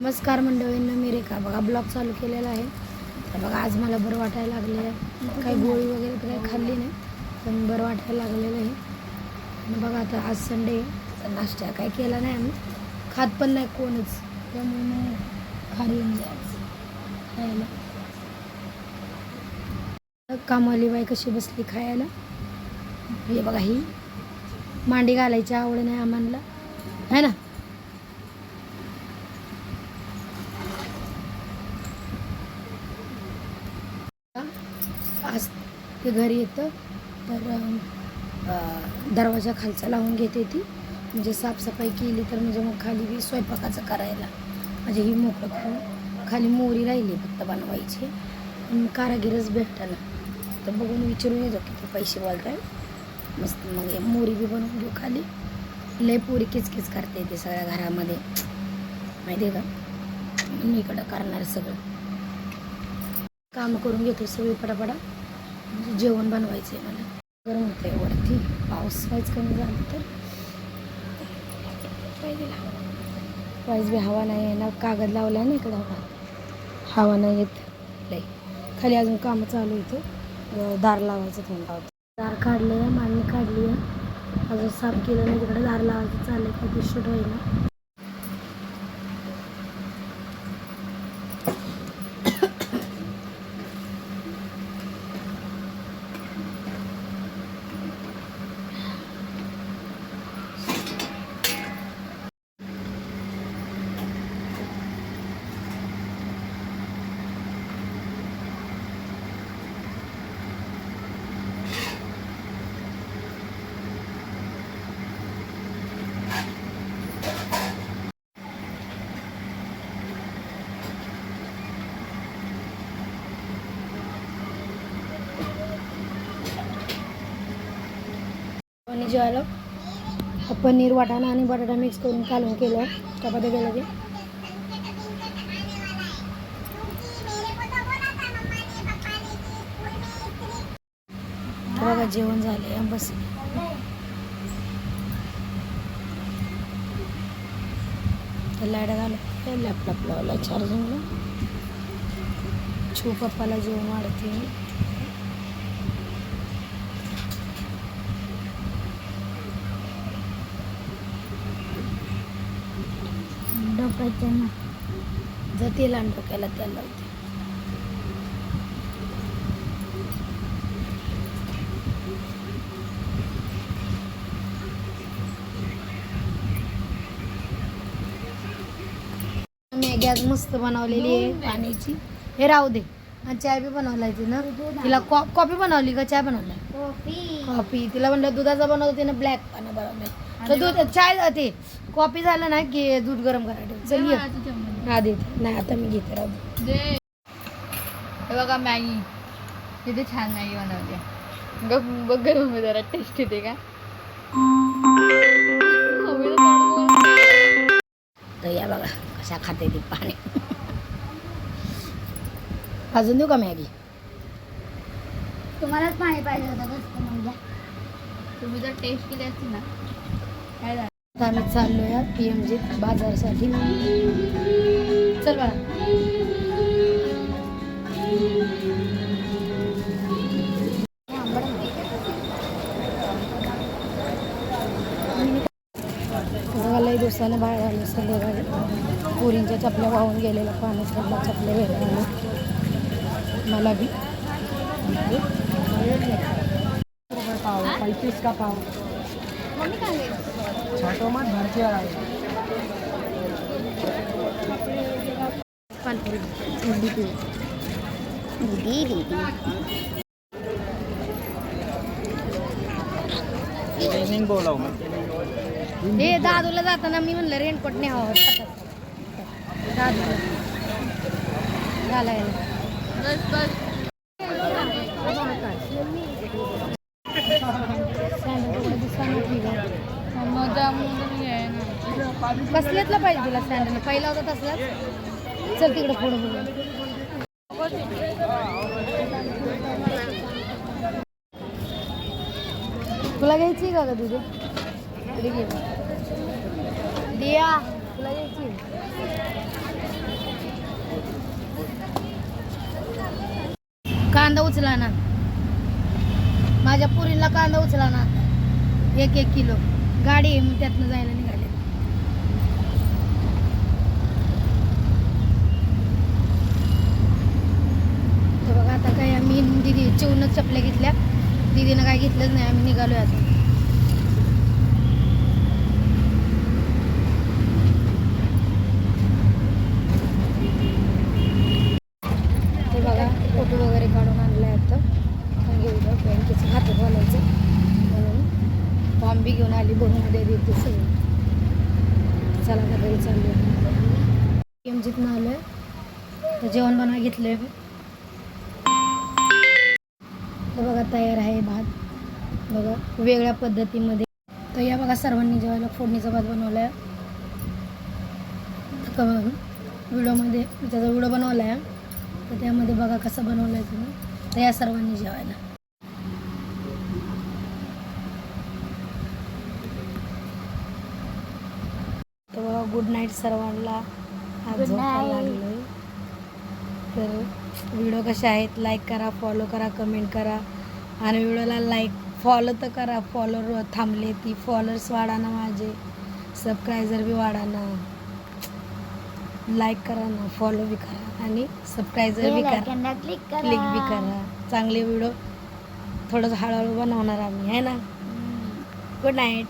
नमस्कार मंडळींना मी रेखा. बघा ब्लॉग चालू केलेला आहे. तर बघा आज मला बरं वाटायला लागले आहे. काही गोळी वगैरे तर काही खाल्ली नाही पण बरं वाटायला लागलेलं आहे. बघा आता आज संडे नाश्ता काही केला नाही आम्ही. खात पण नाही कोणच. त्यामुळे मग खाली येऊन खायला. कामाली बाई कशी बसली खायला? हे बघा ही मांडी घालायची आवड नाही आम्हाला. है ना आज ते घरी येतं. तर दरवाजा खालचा लावून घेते ती. म्हणजे साफसफाई केली तर म्हणजे मग खाली बी स्वयंपाकाचं करायला. म्हणजे ही मोकळं करून खाली मोरी राहिली फक्त बनवायची. कारागिरच कारागीरच तर बघून विचारून येतो किती पैसे बोलताय मस्त मग मोरी बी बनवून घेऊ खाली. लय पोरी किचकिच करते ते सगळ्या घरामध्ये. माहिती आहे का? मी इकडं करणार सगळं. काम करून घेतो सगळी पटापटा. जेवण बनवायचं आहे मला. गरम होतंय वरती. पाऊस वाईज कमी झाला तर. वाईज बी हवा नाही आहे ना. कागद लावला आहे ना इकडं हवा. हवा नाही येत. लई खाली अजून कामं चालू होतं दार लावायचं थोडं दार काढले आहे मांडणी काढली आहे अजून साफ केलं नाही. तिकडे दार लावायचं चाललं आहे काही पिशूट होईना. आणि जेवायला पनीर वाटाणा आणि बटाटा मिक्स करून कालून केलं. चपात्या केलं ते बघा जेवण झाले बस. लाइट घालून लॅपटॉप लावला चार्जिंगला छू पप्पाला जेवण वाढते. डोक्याच्या ना. जर तेल आणि डोक्याला तेल लावते. आज मस्त बनवलेली आहे पाण्याची. हे राहू दे. आणि चाय बी बनवलाय ना तिला कॉफी बनवली का चाय बनवलाय कॉफी. तिला म्हणलं दुधाचा बनवतो तिनं ब्लॅक पानं बनवलंय. तर दूध चाय ते कॉफी झालं ना की दूध गरम करायला चल ये. हा देते नाही आता मी घेते राहू दे. हे बघा मॅगी. किती छान मॅगी बनवली बघ बघ गरम जरा टेस्ट येते का. तर या बघा कशा खाते ती पाणी. अजून देऊ का मॅगी? तुम्हालाच पाणी पाहिजे होतं म्हणजे तुम्ही जर टेस्ट केली असती ना काय झालं? आता आम्ही चाललोय पी एम जी बाजारासाठी. चल बाळा. बघा लई दिवसानं बाहेर आलो संध्याकाळी पुरींच्या चपल्या वाहून गेलेल्या पाणी सोडला चपल्या वेगळ्या मला बी. पाव पैतीस का पाव. मम्मी काय घेईल छाटो मत भरती पिऊ हे दादूला जाताना मी म्हणलं रेनकोट नाही हवं दादूला घालायला कसल्यातला पाहिजे तुला स्टँडर्ड पहिला होता तसलाच चल तिकडे पुढे बघू तुला घ्यायची का ग तुझी घे. दिया तुला घ्यायची? कांदा उचला ना. माझ्या पुरीला कांदा उचला ना. एक एक किलो. गाडी आहे मग त्यातनं जायला निघाले. तर बघा आता काय आम्ही दिदी चिवूनच चपल्या घेतल्या. दिदीनं काय घेतलंच नाही आम्ही निघालोय आता ते बघा फोटो वगैरे काढून आणलाय आता घेऊन बँकेचं खातं खोलायचं म्हणून फॉर्म बी घेऊन आली बहूमध्ये देते सगळं. चला आता घरी चालू एमजीतनं आलो आहे तर जेवण बनवा घेतलं आहे तर बघा तयार आहे भात. बघा वेगळ्या पद्धतीमध्ये. तर या बघा सर्वांनी जेवायला फोडणीचा भात बनवला आहे व्हिडिओमध्ये त्याचा व्हिडिओ बनवला आहे तर त्यामध्ये बघा कसं बनवलं आहे तुम्ही. तर या सर्वांनी जेवायला तर बघा गुड नाईट सर्वांना. आज. लागलोय. तर व्हिडिओ कसे आहेत? लाईक करा फॉलो करा कमेंट करा. आणि व्हिडिओला लाईक फॉलो तर करा. फॉलोवर थांबले ती फॉलोअर्स वाढा ना माझे. सबस्क्रायझर बी वाढा ना. लाईक करा ना फॉलो बी करा. आणि सबस्क्रायझर बी करा. क्लिक करा. क्लिक बी करा. चांगले व्हिडिओ. थोडंसं हळूहळू बनवणार आम्ही आहे ना? Good night